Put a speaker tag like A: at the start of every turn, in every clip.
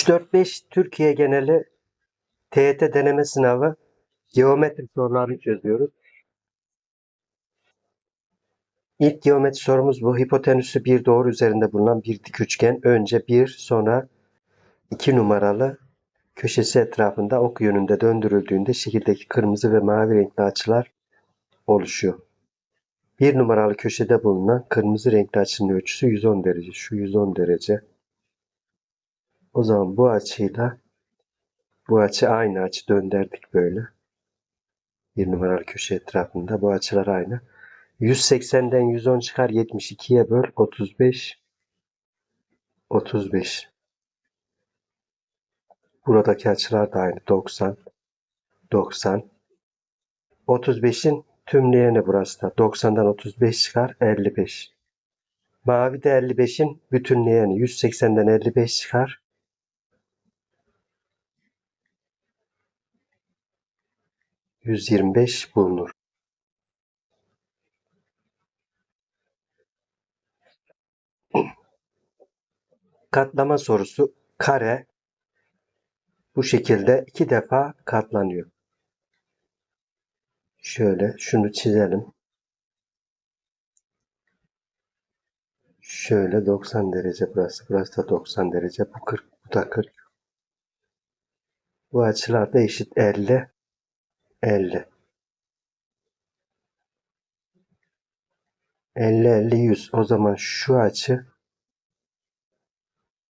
A: 3-4-5 Türkiye geneli TYT deneme sınavı geometri sorularını çözüyoruz. İlk geometri sorumuz bu. Hipotenüsü bir doğru üzerinde bulunan bir dik üçgen. Önce bir sonra iki numaralı köşesi etrafında ok yönünde döndürüldüğünde şekildeki kırmızı ve mavi renkli açılar oluşuyor. Bir numaralı köşede bulunan kırmızı renkli açının ölçüsü 110 derece. Şu 110 derece. O zaman bu açıyla bu açı aynı açı döndürdük böyle. Bir numaralı köşe etrafında bu açılar aynı. 180'den 110 çıkar 72'ye böl 35 35 Buradaki açılar da aynı 90 90 35'in tümleyeni burası da. 90'dan 35 çıkar 55 Mavi de 55'in bütünleyeni. 180'den 55 çıkar 125 bulunur. Katlama sorusu kare bu şekilde iki defa katlanıyor. Şöyle şunu çizelim. Şöyle 90 derece burası. Burası da 90 derece. Bu 40, bu da 40. Bu açılar da eşit 50 50 50 50 100. O zaman şu açı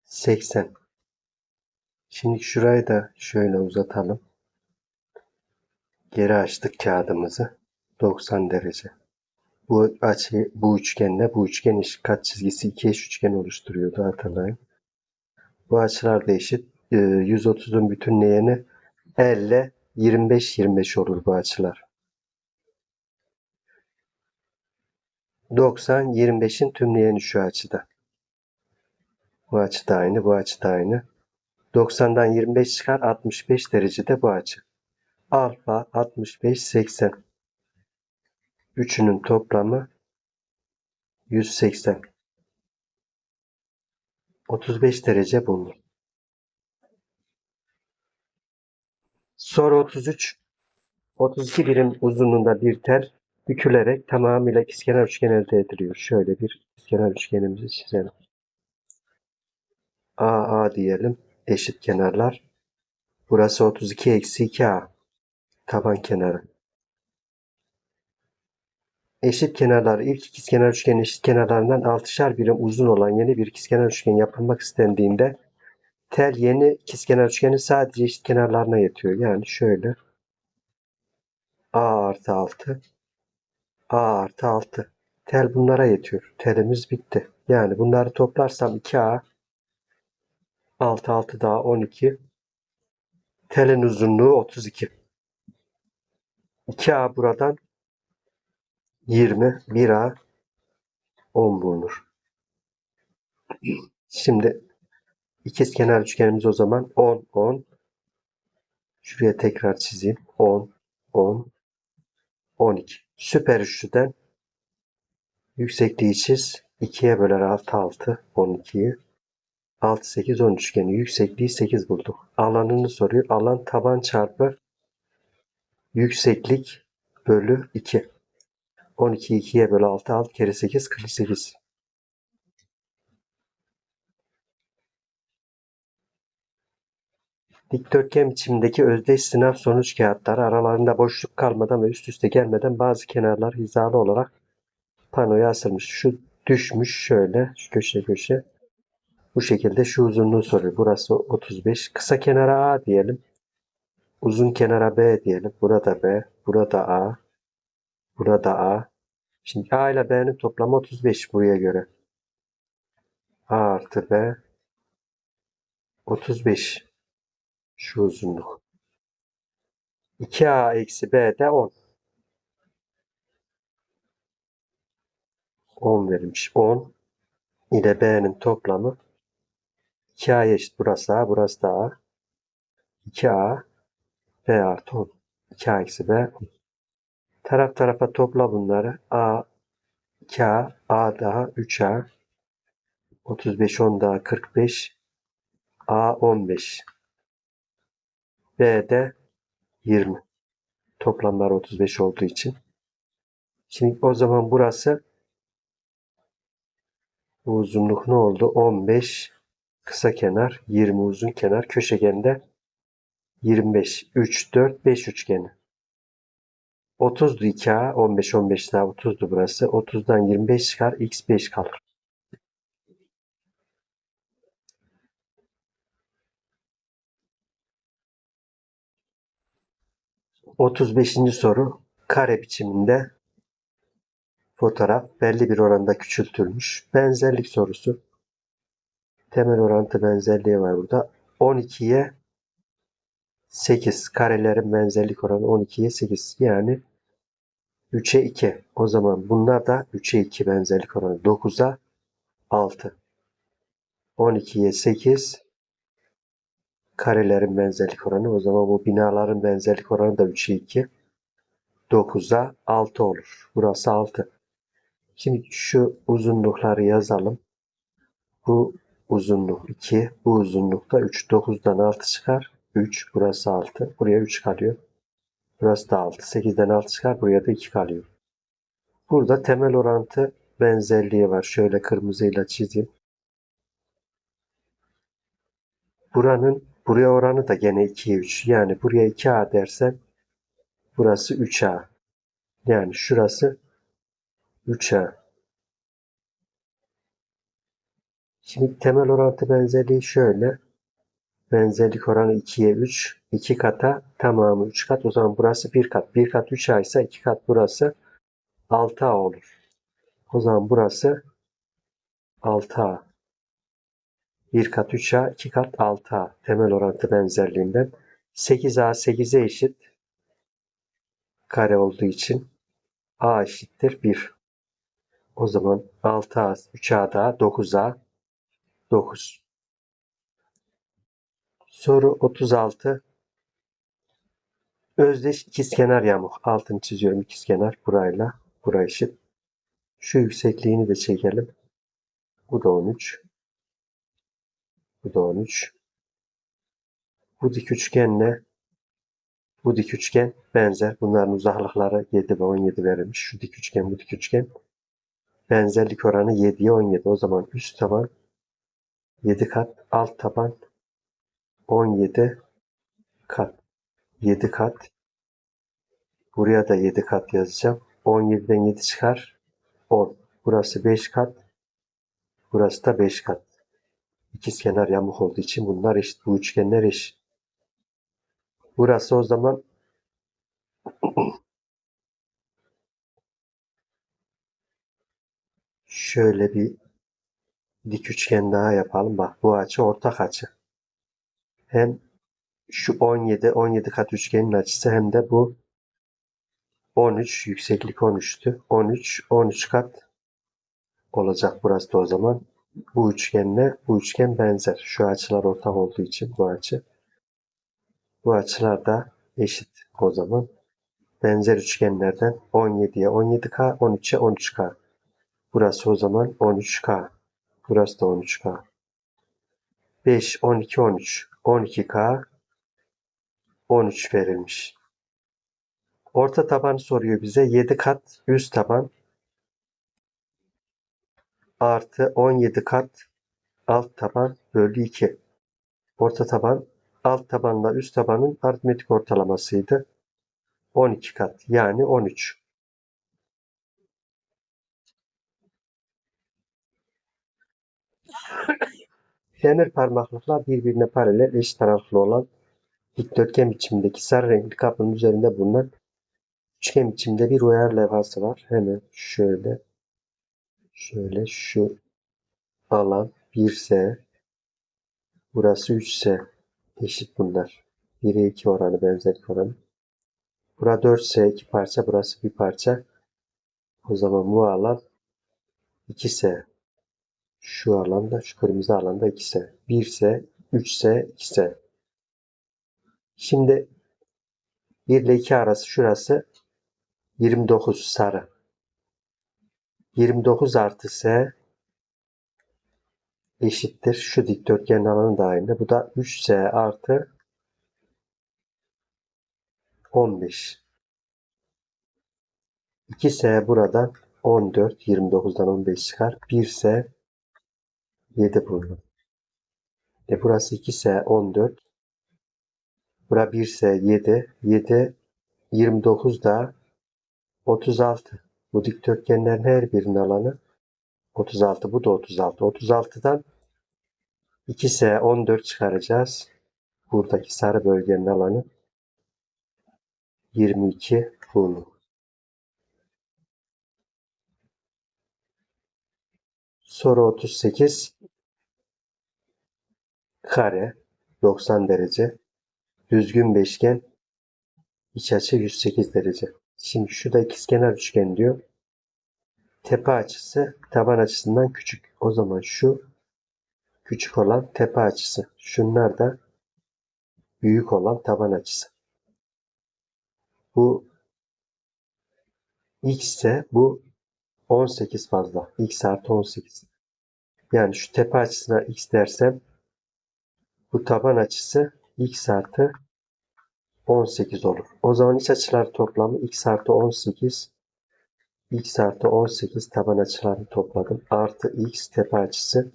A: 80. Şimdi şurayı da şöyle uzatalım. Geri açtık kağıdımızı. 90 derece. Bu açı bu üçgenle bu üçgen eşit kat çizgisi iki eş üçgen oluşturuyordu hatırlayın. Bu açılar da eşit. 130'un bütünleyeni 50 25 25 olur bu açılar. 90 25'in tümleyeni şu açıda. Bu açı da aynı, bu açı da aynı. 90'dan 25 çıkar 65 derecede bu açı. Alfa 65 80. Üçünün toplamı 180. 35 derece bulunur. Soru 33. 32 birim uzunluğunda bir tel bükülerek tamamıyla ikizkenar üçgen elde ediliyor. Şöyle bir ikizkenar üçgenimizi çizelim. AA diyelim. Eşit kenarlar. Burası 32 eksi 2A. Taban kenarı. Eşit kenarlar ilk ikizkenar üçgenin eşit kenarlarından 6'şar birim uzun olan yeni bir ikizkenar üçgen yapılmak istendiğinde tel yeni ikizkenar üçgenin sadece eşit kenarlarına yetiyor. Yani şöyle A artı 6 A artı 6 tel bunlara yetiyor. Telimiz bitti. Yani bunları toplarsam 2A 6 6 daha 12 telin uzunluğu 32 2A buradan 20 1A 10 bulunur. Şimdi İkiz kenar üçgenimiz o zaman 10 10. Şuraya tekrar çizeyim. 10 10 12. Süper üçlüden yüksekliği çiz. 2'ye böler 6 6 12'yi. 6 8 10 üçgeni yüksekliği 8 bulduk. Alanını soruyor. Alan taban çarpı yükseklik bölü 2. 12 2'ye bölü 6 6 kere 8 48. Dikdörtgen biçimindeki özdeş sınav sonuç kağıtları aralarında boşluk kalmadan ve üst üste gelmeden bazı kenarlar hizalı olarak panoya asılmış. Şu düşmüş şöyle şu köşe köşe. Bu şekilde şu uzunluğu soruyor. Burası 35. Kısa kenara A diyelim. Uzun kenara B diyelim. Burada B. Burada A. Burada A. Şimdi A ile B'nin toplamı 35 buraya göre. A artı B 35 şu uzunluk. 2a eksi b de 10. 10 verilmiş. 10 ile b'nin toplamı 2a eşit burası a, burası da a. 2a b artı 10. 2a eksi b 10. Taraf tarafa topla bunları. a 2a a daha 3a 35 10 daha 45 A 15. B de 20. Toplamlar 35 olduğu için. Şimdi o zaman burası bu uzunluk ne oldu? 15 kısa kenar, 20 uzun kenar. Köşegende 25, 3, 4, 5 üçgeni. 30'du 2A, 15, 15 daha 30'du burası. 30'dan 25 çıkar, x 5 kalır. Otuz beşinci soru kare biçiminde fotoğraf belli bir oranda küçültülmüş. Benzerlik sorusu. Temel orantı benzerliği var burada. 12'ye 8 karelerin benzerlik oranı 12'ye 8 yani 3'e 2. O zaman bunlar da 3'e 2 benzerlik oranı 9'a 6. 12'ye 8 karelerin benzerlik oranı o zaman bu binaların benzerlik oranı da 3'e 2. 9'a 6 olur. Burası 6. Şimdi şu uzunlukları yazalım. Bu uzunluk 2, bu uzunluk da 3. 9'dan 6 çıkar. 3, burası 6. Buraya 3 kalıyor. Burası da 6. 8'den 6 çıkar. Buraya da 2 kalıyor. Burada temel orantı benzerliği var. Şöyle kırmızıyla çizeyim. Buranın buraya oranı da gene 2'ye 3. Yani buraya 2A dersen burası 3A. Yani şurası 3A. Şimdi temel orantı benzerliği şöyle. Benzerlik oranı 2'ye 3. 2 kata tamamı 3 kat. O zaman burası 1 kat. 1 kat 3A ise 2 kat burası 6A olur. O zaman burası 6A. 1 kat 3A, 2 kat 6A. Temel orantı benzerliğinden. 8A 8'e eşit. Kare olduğu için A eşittir 1. O zaman 6A 3A daha 9A 9. Soru 36. Özdeş ikizkenar yamuk. Altını çiziyorum ikizkenar burayla. Bura eşit. Şu yüksekliğini de çekelim. Bu da 13. Bu da 13. Bu dik üçgenle bu dik üçgen benzer. Bunların uzaklıkları 7 ve 17 verilmiş. Şu dik üçgen bu dik üçgen. Benzerlik oranı 7'ye 17. O zaman üst taban 7 kat, alt taban 17 kat. 7 kat. Buraya da 7 kat yazacağım. 17'den 7 çıkar. 10. Burası 5 kat. Burası da 5 kat. İkizkenar yamuk olduğu için bunlar eşit. Bu üçgenler eşit. Burası o zaman şöyle bir dik üçgen daha yapalım. Bak bu açı ortak açı. Hem şu 17 17 kat üçgenin açısı hem de bu 13 yükseklik 13'tü. 13 13 kat olacak burası da o zaman. Bu üçgenle bu üçgen benzer. Şu açılar ortak olduğu için bu açı. Bu açılar da eşit o zaman. Benzer üçgenlerden 17'ye 17K, 13'e 13K. Burası o zaman 13K. Burası da 13K. 5, 12, 13. 12K 13 verilmiş. Orta taban soruyor bize. 7 kat üst taban artı 17 kat alt taban bölü 2. Orta taban alt tabanla üst tabanın aritmetik ortalamasıydı. 12 kat yani 13. Demir parmaklıklar birbirine paralel eşit taraflı olan dikdörtgen biçimindeki sarı renkli kapının üzerinde bulunan üçgen biçimde bir uyar levhası var. Hemen şöyle şöyle şu alan 1S burası 3S eşit bunlar. 1'e 2 oranı benzerlik oranı. Bura 4S iki parça burası bir parça. O zaman bu alan 2S. Şu alanda şu kırmızı alanda 2S. 1S 3S 2S. Şimdi 1 ile 2 arası şurası 29 sarı. 29 artı S eşittir. Şu dikdörtgenin alanı da aynı. Bu da 3S artı 15. 2S buradan 14. 29'dan 15 çıkar. 1S 7 bulunur. E burası 2S 14. Bura 1S 7. 7 29 da 36. Bu dikdörtgenlerin her birinin alanı 36. Bu da 36. 36'dan 2S 14 çıkaracağız. Buradaki sarı bölgenin alanı 22 bulunur. Soru 38 kare 90 derece düzgün beşgen iç açı 108 derece. Şimdi şurada ikizkenar üçgen diyor. Tepe açısı taban açısından küçük. O zaman şu küçük olan tepe açısı. Şunlar da büyük olan taban açısı. Bu x ise bu 18 fazla. x artı 18. Yani şu tepe açısına x dersem bu taban açısı x artı 18 olur. O zaman iç açılar toplamı x artı 18 x artı 18 taban açılarını topladım. Artı x tepe açısı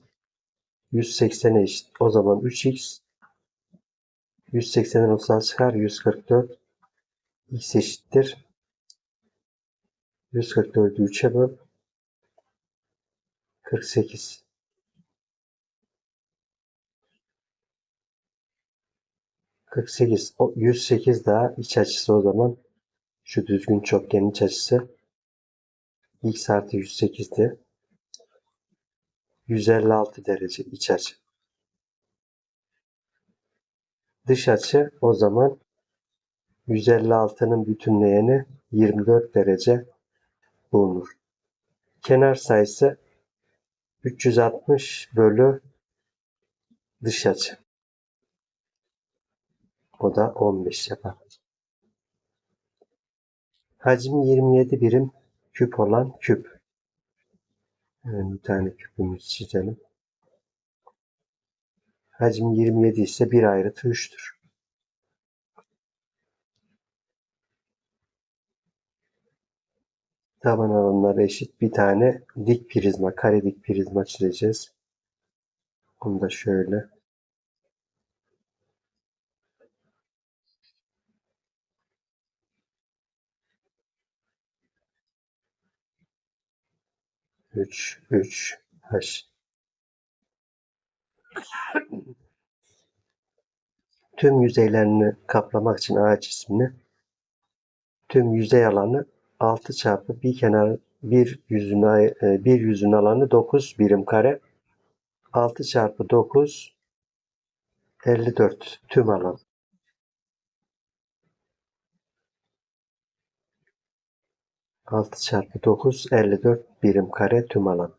A: 180'e eşit. O zaman 3x 180'den 36 çıkar. 144 x eşittir. 144'ü 3'e böl. 48. ...48. O 108 daha iç açısı o zaman... ...şu düzgün çokgenin iç açısı... ...x artı 108'di. 156 derece iç açı. Dış açı o zaman 156'nın bütünleyeni 24 derece bulunur. Kenar sayısı 360 bölü dış açı. O da 15 yapar. Hacmi 27 birim küp olan küp. Yani bir tane küpümüzü çizelim. Hacmi 27 ise bir ayrıtı 3'tür. Taban alanları eşit bir tane dik prizma, kare dik prizma çizeceğiz. Onu da şöyle. Üç, üç, haş. Tüm yüzeylerini kaplamak için A cismini tüm yüzey alanı 6 çarpı bir kenar bir yüzün, e, bir yüzün alanı 9 birim kare. 6 çarpı 9 54 tüm alan. Altı çarpı 9 54 birim kare tüm alan.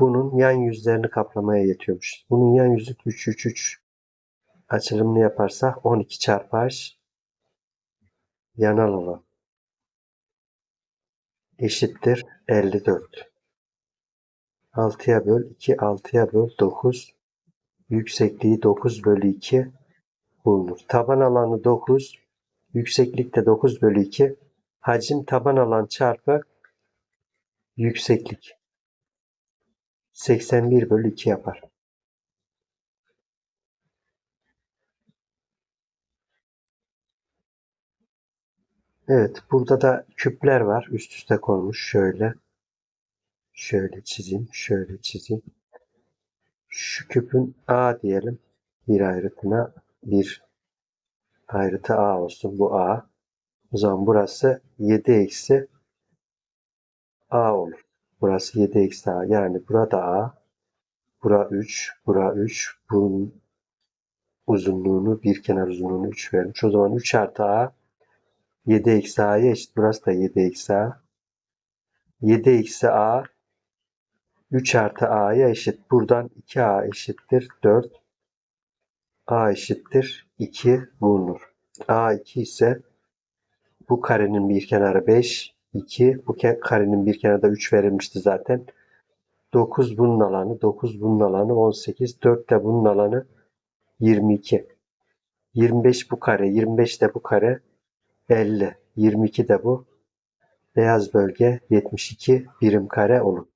A: Bunun yan yüzlerini kaplamaya yetiyormuş. Bunun yan yüzü 3 3 3 açılımını yaparsak 12 çarpı h yanal alan eşittir 54. 6'ya böl 2 6'ya böl 9 yüksekliği 9 bölü 2 bulunur. Taban alanı 9 yükseklik de 9 bölü 2 hacim taban alan çarpı yükseklik 81 bölü 2 yapar. Evet, burada da küpler var. Üst üste konmuş. Şöyle. Şöyle çizeyim. Şöyle çizeyim. Şu küpün A diyelim. Bir ayrıtına bir ayrıtı A olsun. Bu A. O zaman burası 7 eksi A olur. Burası 7 eksi A. Yani burada A. Bura 3. Bura 3. Bunun uzunluğunu bir kenar uzunluğunu 3 vermiş. O zaman 3 artı A 7 eksi a'ya eşit. Burası da 7 eksi a. 7 eksi a 3 artı a'ya eşit. Buradan 2a eşittir 4. a eşittir 2 bulunur. a 2 ise bu karenin bir kenarı 5. 2 bu karenin bir kenarı da 3 verilmişti zaten. 9 bunun alanı, 9 bunun alanı 18, 4 de bunun alanı 22. 25 bu kare, 25 de bu kare 50. 22 de bu. Beyaz bölge 72 birim kare olur.